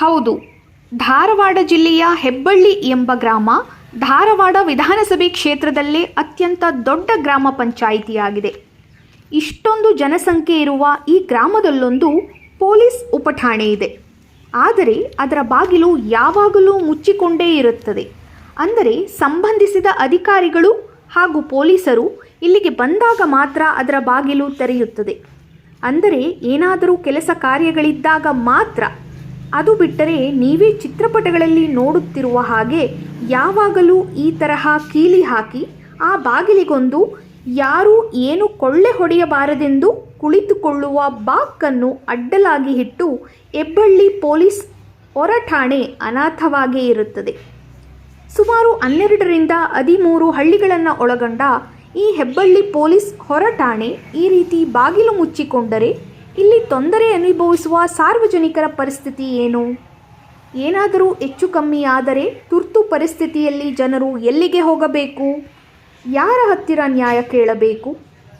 ಹೌದು. ಧಾರವಾಡ ಜಿಲ್ಲೆಯ ಹೆಬ್ಬಳ್ಳಿ ಎಂಬ ಗ್ರಾಮ ಧಾರವಾಡ ವಿಧಾನಸಭೆ ಕ್ಷೇತ್ರದಲ್ಲೇ ಅತ್ಯಂತ ದೊಡ್ಡ ಗ್ರಾಮ ಪಂಚಾಯಿತಿಯಾಗಿದೆ. ಇಷ್ಟೊಂದು ಜನಸಂಖ್ಯೆ ಇರುವ ಈ ಗ್ರಾಮದಲ್ಲೊಂದು ಪೊಲೀಸ್ ಉಪಠಾಣೆ ಇದೆ. ಆದರೆ ಅದರ ಬಾಗಿಲು ಯಾವಾಗಲೂ ಮುಚ್ಚಿಕೊಂಡೇ ಇರುತ್ತದೆ. ಅಂದರೆ ಸಂಬಂಧಿಸಿದ ಅಧಿಕಾರಿಗಳು ಹಾಗೂ ಪೊಲೀಸರು ಇಲ್ಲಿಗೆ ಬಂದಾಗ ಮಾತ್ರ ಅದರ ಬಾಗಿಲು ತೆರೆಯುತ್ತದೆ. ಅಂದರೆ ಏನಾದರೂ ಕೆಲಸ ಕಾರ್ಯಗಳಿದ್ದಾಗ ಮಾತ್ರ ಅದು ಬಿಟ್ಟರೆ ನೀವೇ ಚಿತ್ರಪಟಗಳಲ್ಲಿ ನೋಡುತ್ತಿರುವ ಹಾಗೆ ಯಾವಾಗಲೂ ಈ ತರಹ ಕೀಲಿ ಹಾಕಿ ಆ ಬಾಗಿಲಿಗೊಂದು ಯಾರೂ ಏನು ಕೊಳ್ಳೆ ಹೊಡೆಯಬಾರದೆಂದು ಕುಳಿತುಕೊಳ್ಳುವ ಬಾಕನ್ನು ಅಡ್ಡಲಾಗಿ ಇಟ್ಟು ಹೆಬ್ಬಳ್ಳಿ ಪೊಲೀಸ್ ಹೊರಠಾಣೆ ಅನಾಥವಾಗೇ ಇರುತ್ತದೆ. ಸುಮಾರು ಹನ್ನೆರಡರಿಂದ ಹದಿಮೂರು ಹಳ್ಳಿಗಳನ್ನು ಒಳಗೊಂಡ ಈ ಹೆಬ್ಬಳ್ಳಿ ಪೊಲೀಸ್ ಹೊರಠಾಣೆ ಈ ರೀತಿ ಬಾಗಿಲು ಮುಚ್ಚಿಕೊಂಡರೆ ಇಲ್ಲಿ ತೊಂದರೆ ಅನುಭವಿಸುವ ಸಾರ್ವಜನಿಕರ ಪರಿಸ್ಥಿತಿ ಏನು? ಏನಾದರೂ ಹೆಚ್ಚು ಕಮ್ಮಿ ಆದರೆ ತುರ್ತು ಪರಿಸ್ಥಿತಿಯಲ್ಲಿ ಜನರು ಎಲ್ಲಿಗೆ ಹೋಗಬೇಕು? ಯಾರ ಹತ್ತಿರ ನ್ಯಾಯ ಕೇಳಬೇಕು?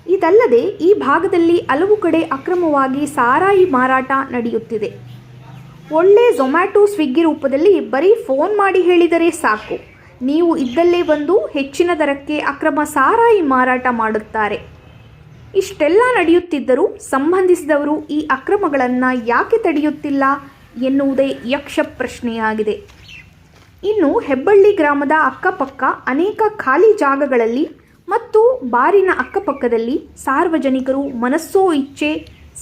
ಇದಲ್ಲದೆ ಈ ಭಾಗದಲ್ಲಿ ಹಲವು ಕಡೆ ಅಕ್ರಮವಾಗಿ ಸಾರಾಯಿ ಮಾರಾಟ ನಡೆಯುತ್ತಿದೆ. ಒಳ್ಳೆ ಝೊಮ್ಯಾಟೊ ಸ್ವಿಗ್ಗಿ ರೂಪದಲ್ಲಿ ಬರೀ ಫೋನ್ ಮಾಡಿ ಹೇಳಿದರೆ ಸಾಕು. ನೀವು ಇದ್ದಲ್ಲೇ ಬಂದು ಹೆಚ್ಚಿನ ದರಕ್ಕೆ ಅಕ್ರಮ ಸಾರಾಯಿ ಮಾರಾಟ ಮಾಡುತ್ತಾರೆ. ಇಷ್ಟೆಲ್ಲ ನಡೆಯುತ್ತಿದ್ದರೂ ಸಂಬಂಧಿಸಿದವರು ಈ ಅಕ್ರಮಗಳನ್ನು ಯಾಕೆ ತಡೆಯುತ್ತಿಲ್ಲ ಎನ್ನುವುದೇ ಯಕ್ಷ ಪ್ರಶ್ನೆಯಾಗಿದೆ. ಇನ್ನು ಹೆಬ್ಬಳ್ಳಿ ಗ್ರಾಮದ ಅಕ್ಕಪಕ್ಕ ಅನೇಕ ಖಾಲಿ ಜಾಗಗಳಲ್ಲಿ ಮತ್ತು ಬಾರಿನ ಅಕ್ಕಪಕ್ಕದಲ್ಲಿ ಸಾರ್ವಜನಿಕರು ಮನಸ್ಸೋ ಇಚ್ಛೆ,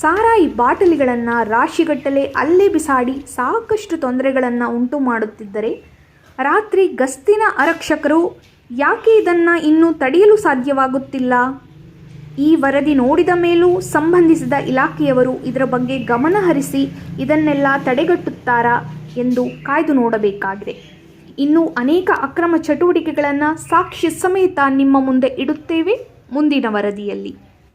ಸಾರಾಯಿ ಬಾಟಲಿಗಳನ್ನು ರಾಶಿಗಟ್ಟಲೆ ಅಲ್ಲೇ ಬಿಸಾಡಿ ಸಾಕಷ್ಟು ತೊಂದರೆಗಳನ್ನು ಉಂಟು ಮಾಡುತ್ತಿದ್ದರೆ ರಾತ್ರಿ ಗಸ್ತಿನ ಆರಕ್ಷಕರು ಯಾಕೆ ಇದನ್ನು ಇನ್ನೂ ತಡೆಯಲು ಸಾಧ್ಯವಾಗುತ್ತಿಲ್ಲ? ಈ ವರದಿ ನೋಡಿದ ಮೇಲೂ ಸಂಬಂಧಿಸಿದ ಇಲಾಖೆಯವರು ಇದರ ಬಗ್ಗೆ ಗಮನ ಹರಿಸಿ ಇದನ್ನೆಲ್ಲ ತಡೆಗಟ್ಟುತ್ತಾರಾ ಎಂದು ಕಾಯ್ದು ನೋಡಬೇಕಾಗಿದೆ. ಇನ್ನು ಅನೇಕ ಅಕ್ರಮ ಚಟುವಟಿಕೆಗಳನ್ನು ಸಾಕ್ಷಿ ಸಮೇತ ನಿಮ್ಮ ಮುಂದೆ ಇಡುತ್ತೇವೆ. ಮುಂದಿನ ವರದಿಯಲ್ಲಿ.